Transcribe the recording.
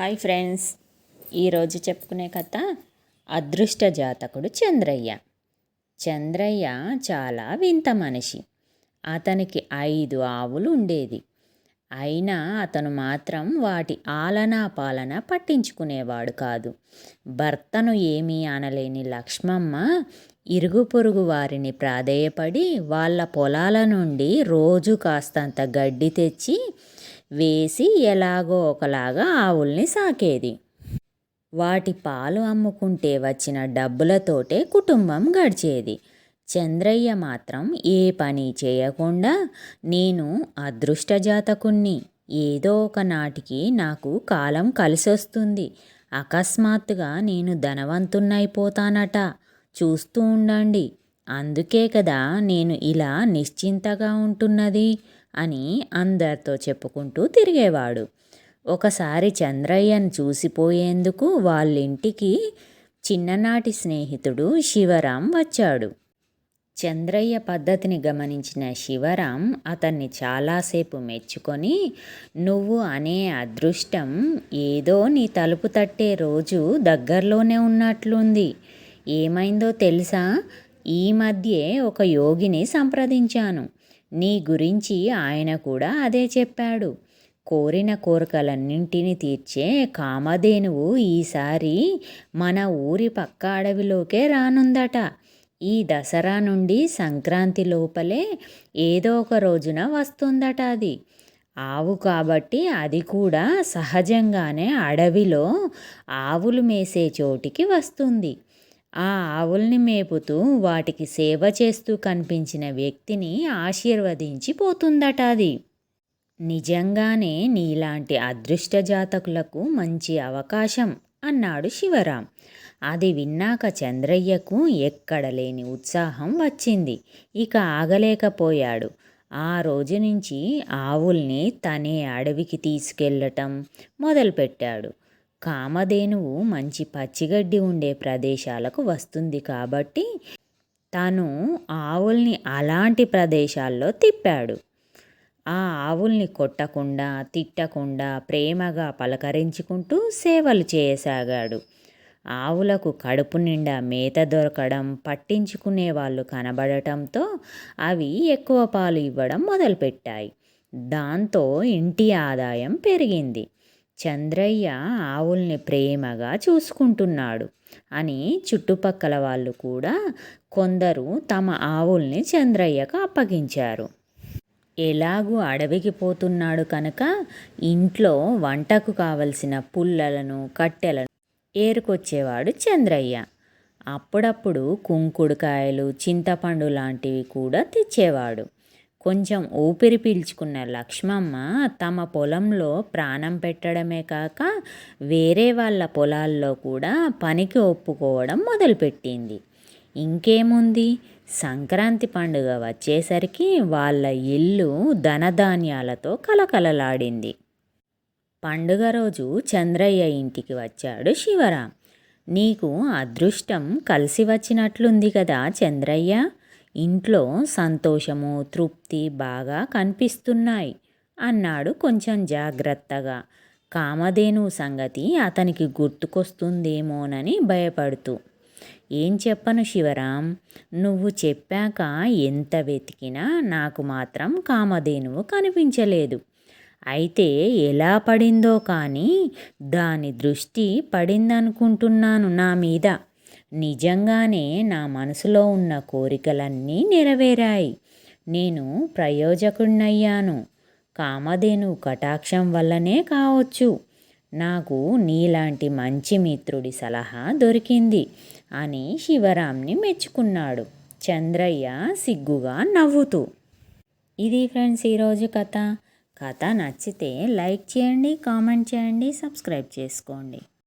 Hi friends. ఈరోజు చెప్పుకునే కథ అదృష్ట జాతకుడు చంద్రయ్య. చంద్రయ్య చాలా వింత మనిషి. అతనికి ఐదు ఆవులు ఉండేది. అయినా అతను మాత్రం వాటి ఆలనా పాలన పట్టించుకునేవాడు కాదు. భర్తను ఏమీ అనలేని లక్ష్మమ్మ ఇరుగు పొరుగు వారిని ప్రాధేయపడి వాళ్ళ పొలాల నుండి రోజు కాస్తంత గడ్డి తెచ్చి వేసి ఎలాగో ఒకలాగా ఆవుల్ని సాకేది. వాటి పాలు అమ్ముకుంటే వచ్చిన డబ్బులతోటే కుటుంబం గడిచేది. చంద్రయ్య మాత్రం ఏ పని చేయకుండా నేను అదృష్టజాతకుణ్ణి. ఏదో ఒకనాటికి నాకు కాలం కలిసొస్తుంది. అకస్మాత్తుగా నేను ధనవంతున్నైపోతానట. చూస్తూ ఉండండి. అందుకే కదా నేను ఇలా నిశ్చింతగా ఉంటున్నది. అని అందరితో చెప్పుకుంటూ తిరిగేవాడు. ఒకసారి చంద్రయ్యను చూసిపోయేందుకు వాళ్ళింటికి చిన్ననాటి స్నేహితుడు శివరాం వచ్చాడు. చంద్రయ్య పద్ధతిని గమనించిన శివరాం అతన్ని చాలాసేపు మెచ్చుకొని నువ్వు అనే అదృష్టం ఏదో నీ తలుపు తట్టే రోజు దగ్గరలోనే ఉన్నట్లుంది. ఏమైందో తెలుసా? ఈ మధ్యే ఒక యోగిని సంప్రదించాను. నీ గురించి ఆయన కూడా అదే చెప్పాడు. కోరిన కోరికలన్నింటినీ తీర్చే కామధేనువు ఈసారి మన ఊరి పక్క అడవిలోకే రానుందట. ఈ దసరా నుండి సంక్రాంతి లోపలే ఏదో ఒక రోజున వస్తుందట అది. ఆవు కాబట్టి అది కూడా సహజంగానే అడవిలో ఆవులు మేసే చోటికి వస్తుంది. ఆ ఆవుల్ని మేపుతూ వాటికి సేవ చేస్తూ కనిపించిన వ్యక్తిని ఆశీర్వదించి పోతుందట అది. నిజంగానే నీలాంటి అదృష్ట జాతకులకు మంచి అవకాశం అన్నాడు శివరాం. అది విన్నాక చంద్రయ్యకు ఎక్కడ లేని ఉత్సాహం వచ్చింది. ఇక ఆగలేకపోయాడు. ఆ రోజు నుంచి ఆవుల్ని తనే అడవికి తీసుకెళ్ళటం మొదలుపెట్టాడు. కామధేనువు మంచి పచ్చిగడ్డి ఉండే ప్రదేశాలకు వస్తుంది కాబట్టి తను ఆవుల్ని అలాంటి ప్రదేశాల్లో తిప్పాడు. ఆ ఆవుల్ని కొట్టకుండా తిట్టకుండా ప్రేమగా పలకరించుకుంటూ సేవలు చేయసాగాడు. ఆవులకు కడుపు నిండా మేత దొరకడం పట్టించుకునే వాళ్ళు కనబడటంతో అవి ఎక్కువ పాలు ఇవ్వడం మొదలుపెట్టాయి. దాంతో ఇంటి ఆదాయం పెరిగింది. చంద్రయ్య ఆవుల్ని ప్రేమగా చూసుకుంటున్నాడు అని చుట్టుపక్కల వాళ్ళు కూడా కొందరు తమ ఆవుల్ని చంద్రయ్యకు అప్పగించారు. ఎలాగూ అడవికి పోతున్నాడు కనుక ఇంట్లో వంటకు కావలసిన పుల్లలను కట్టెలను ఏరుకొచ్చేవాడు చంద్రయ్య. అప్పుడప్పుడు కుంకుడుకాయలు చింతపండు లాంటివి కూడా తెచ్చేవాడు. కొంచెం ఊపిరి పీల్చుకున్న లక్ష్మమ్మ తమ పొలంలో ప్రాణం పెట్టడమే కాక వేరే వాళ్ళ పొలాల్లో కూడా పనికి ఒప్పుకోవడం మొదలుపెట్టింది. ఇంకేముంది? సంక్రాంతి పండుగ వచ్చేసరికి వాళ్ళ ఇల్లు ధనధాన్యాలతో కలకలలాడింది. పండుగ రోజు చంద్రయ్య ఇంటికి వచ్చాడు శివరాం. నీకు అదృష్టం కలిసి వచ్చినట్లుంది కదా చంద్రయ్య! ఇంట్లో సంతోషము తృప్తి బాగా కనిపిస్తున్నాయి అన్నాడు కొంచెం జాగ్రత్తగా. కామధేను సంగతి అతనికి గుర్తుకొస్తుందేమోనని భయపడుతూ. ఏం చెప్పను శివరాం? నువ్వు చెప్పాక ఎంత వెతికినా నాకు మాత్రం కామధేనువు కనిపించలేదు. అయితే ఎలా పడిందో కానీ దాని దృష్టి పడిందనుకుంటున్నాను నా మీద. నిజంగానే నా మనసులో ఉన్న కోరికలన్నీ నెరవేరాయి. నేను ప్రయోజకుడినయ్యాను కామధేను కటాక్షం వల్లనే కావచ్చు. నాకు నీలాంటి మంచి మిత్రుడి సలహా దొరికింది అని శివరాంని మెచ్చుకున్నాడు. చంద్రయ్య సిగ్గుగా నవ్వుతూ ఇది ఫ్రెండ్స్ ఈరోజు కథ. కథ నచ్చితే లైక్ చేయండి కామెంట్ చేయండి సబ్స్క్రైబ్ చేసుకోండి.